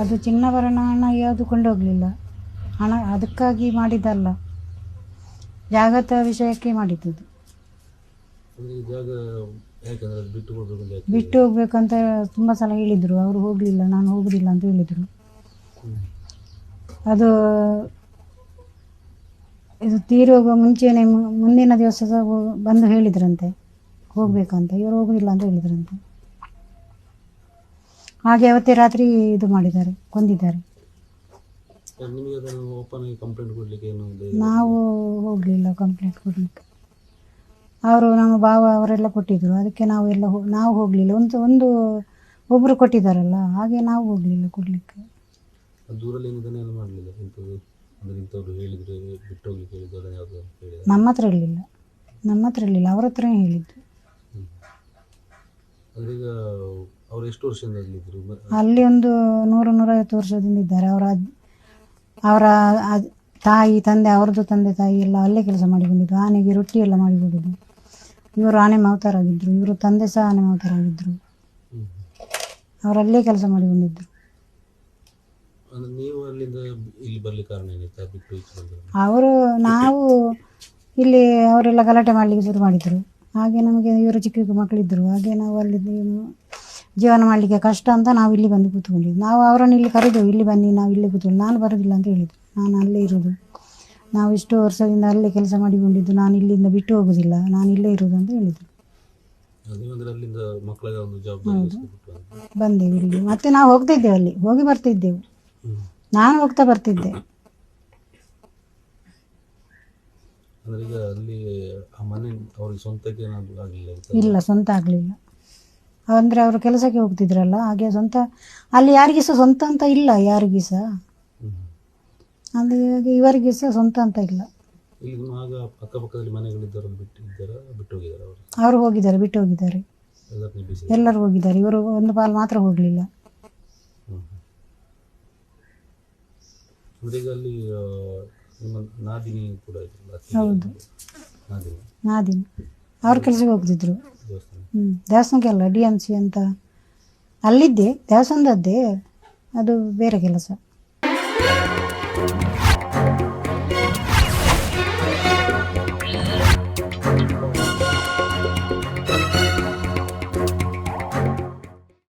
ಅದು ಚಿನ್ನಾಭರಣ ಹಣ ಯಾವುದು ಕೊಂಡೋಗಲಿಲ್ಲ. ಹಣ ಅದಕ್ಕಾಗಿ ಮಾಡಿದ್ದಲ್ಲ. ಜಾಗತ ವಿಷಯಕ್ಕೆ ಮಾಡಿದ್ದು ಬಿಟ್ಟು ಹೋಗ್ಬೇಕಂತ ತುಂಬ ಸಲ ಹೇಳಿದರು. ಅವರು ಹೋಗಲಿಲ್ಲ ನಾನು ಹೋಗುದಿಲ್ಲ ಅಂತ ಹೇಳಿದರು. ಅದು ಇದು ತೀರೋಗುವ ಮುಂಚೆನೆ ಮು- ಮುಂದಿನ ದಿವಸ ಸಹ ಬಂದು ಹೇಳಿದ್ರಂತೆ. ಹೋಗ್ಬೇಕಂತ. ಇವರು ಹೋಗುದಿಲ್ಲ ಅಂತ ಹೇಳಿದ್ರಂತೆ. ಹಾಗೆ ಅವತ್ತೇ ರಾತ್ರಿ ಇದು ಮಾಡಿದ್ದಾರೆ ಕೊಂದಿದ್ದಾರೆ. ನಿಮಗೆ ಅದನ್ನು ಓಪನ್ ಆಗಿ ಕಂಪ್ಲೇಂಟ್ ಕೊಡಲಿಕ್ಕೆ ಏನು ಧೈರ್ಯ? ನಾವು ಹೋಗಲಿಲ್ಲ ಕಂಪ್ಲೇಂಟ್ ಕೊಡಲಿಕ್ಕೆ. ಅವರು ನಮ್ಮ ಭಾವ ಅವರೆಲ್ಲ ಕೊಟ್ಟಿದ್ದರು ಅದಕ್ಕೆ ನಾವು ಎಲ್ಲ ಹೋ ನಾವು ಹೋಗಲಿಲ್ಲ. ಒಂದು ಒಂದು ಒಬ್ಬರು ಕೊಟ್ಟಿದ್ದಾರಲ್ಲ ಹಾಗೆ ನಾವು ಹೋಗಲಿಲ್ಲ ಕೊಡಲಿಕ್ಕೆ. ಅದು ದೂರಲ್ಲಿ ಏನು ಇದನ್ನೆಲ್ಲ ಮಾಡಲಿಲ್ಲ? ಇಂಥದ್ದು ಅಂದರೆ ಇಂಥವ್ರು ಹೇಳಿದರೆ ಬಿಟ್ಟು ಹೋಗ್ಲಿಕ್ಕೆ ಹೇಳಿದ್ದು ಅದನ್ನು ಯಾವುದು ಅಂತ ಹೇಳಿದ ನಮ್ಮ ಹತ್ರ ಇರಲಿಲ್ಲ. ನಮ್ಮ ಹತ್ರ ಇರಲಿಲ್ಲ. ಅವ್ರ ಹತ್ರನೇ ಹೇಳಿದ್ದು. ಅಂದರೆ ಈಗ ಅವ್ರು ಎಷ್ಟು ವರ್ಷದಿಂದ ಅಲ್ಲಿ ಒಂದು ನೂರು ನೂರೈವತ್ತು ವರ್ಷದಿಂದ ಇದ್ದಾರೆ. ಅವರ ಅಜ್- ಅವರ ಅಜ್- ತಾಯಿ ತಂದೆ ಅವರದು ತಂದೆ ತಾಯಿ ಎಲ್ಲ ಅಲ್ಲೇ ಕೆಲಸ ಮಾಡಿಕೊಂಡಿದ್ದು. ಆನೆಗೆ ರೊಟ್ಟಿ ಎಲ್ಲ ಮಾಡಿಕೊಡೋದು ಇವರು ಆನೆ ಮಾವತರಾಗಿದ್ದರು ಇವರು ತಂದೆ ಸಹ ಆನೆ ಮಾವತರಾಗಿದ್ದರು ಅವರಲ್ಲೇ ಕೆಲಸ ಮಾಡಿಕೊಂಡಿದ್ದರು ಅಂದ್ರೆ ನೀವು ಅಲ್ಲಿಂದ ಇಲ್ಲಿ ಬರ್ಲಿಕ್ಕೆ ಕಾರಣ ಏನಿತ್ತು? ಬಿಟ್ಟು ಈಚೆ ಬಂದರು ಅವರು ನಾವು ಇಲ್ಲಿ ಅವರೆಲ್ಲ ಗಲಾಟೆ ಮಾಡಲಿಕ್ಕೆ ಶುರು ಮಾಡಿದರು. ಹಾಗೆ ನಮಗೆ ಇವರು ಚಿಕ್ಕ ಚಿಕ್ಕ ಮಕ್ಕಳಿದ್ದರು. ಹಾಗೆ ನಾವು ಅಲ್ಲಿ ಜೀವನ ಮಾಡಲಿಕ್ಕೆ ಕಷ್ಟ ಅಂತ ನಾವು ಇಲ್ಲಿ ಬಂದು ಕೂತ್ಕೊಂಡಿದ್ದು ನಾವು ಅವರನ್ನು ಇಲ್ಲಿ ಕರೆದು ಇಲ್ಲಿ ಬನ್ನಿ ನಾವು ಇಲ್ಲೇ ಕೂತ್ಕೊಂಡು ನಾನು ಬರೋದಿಲ್ಲ ಅಂತ ಹೇಳಿದ್ದು ನಾನು ಅಲ್ಲೇ ಇರೋದು ನಾವು ಇಷ್ಟು ವರ್ಷದಿಂದ ಅಲ್ಲೇ ಕೆಲಸ ಮಾಡಿಕೊಂಡಿದ್ದು ನಾನು ಇಲ್ಲಿಂದ ಬಿಟ್ಟು ಹೋಗೋದಿಲ್ಲ ನಾನು ಇಲ್ಲೇ ಇರೋದು ಅಂತ ಹೇಳಿದರು. ಅಂತ. ಬಂದೆವು ಇಲ್ಲಿ. ಮತ್ತೆ ನಾವು ಹೋಗ್ತಿದ್ದೆವು ಅಲ್ಲಿ ಹೋಗಿ ಬರ್ತಿದ್ದೆವು. ನಾನು ಹೋಗ್ತಾ ಬರ್ತಿದ್ದೆ. ಇಲ್ಲ ಸ್ವಂತ ಆಗಲಿಲ್ಲ. ಅಂದರೆ ಅವರು ಕೆಲಸಕ್ಕೆ ಹೋಗ್ತಿದ್ರಲ್ಲ ಹಾಗೆ ಸ್ವಂತ ಅಲ್ಲಿ ಯಾರಿಗೆ ಸಹ ಸ್ವಂತ ಅಂತ ಇಲ್ಲ. ಯಾರಿಗೆ ಸಹ ಹಾಗೆ ಇವರಿಗೆ ಸಹ ಸ್ವಂತ ಅಂತ ಇಲ್ಲ ಅವರು? ಹೋಗಿದ್ದಾರೆ ಬಿಟ್ಟು ಹೋಗಿದ್ದಾರೆ. ಎಲ್ಲರೂ ಹೋಗಿದ್ದಾರೆ ಇವರು ಒಂದು ಪಾಲು ಮಾತ್ರ ಹೋಗಲಿಲ್ಲ. ಅಂದ್ರೆ ಹೌದು. ನಾದಿನಿ. ಅವ್ರ ಕೆಲಸಕ್ಕೆ ಹೋಗ್ತಿದ್ರು. ಹ್ಞೂ ದೇವಸ್ಥಾನಕ್ಕೆ ಅಲ್ಲ ಡಿ ಎಂ ಸಿ ಅಂತ. ಅಲ್ಲಿದ್ದೆ ದೇವಸ್ಥಾನದದ್ದೇ ಅದು ಬೇರೆ ಕೆಲಸ.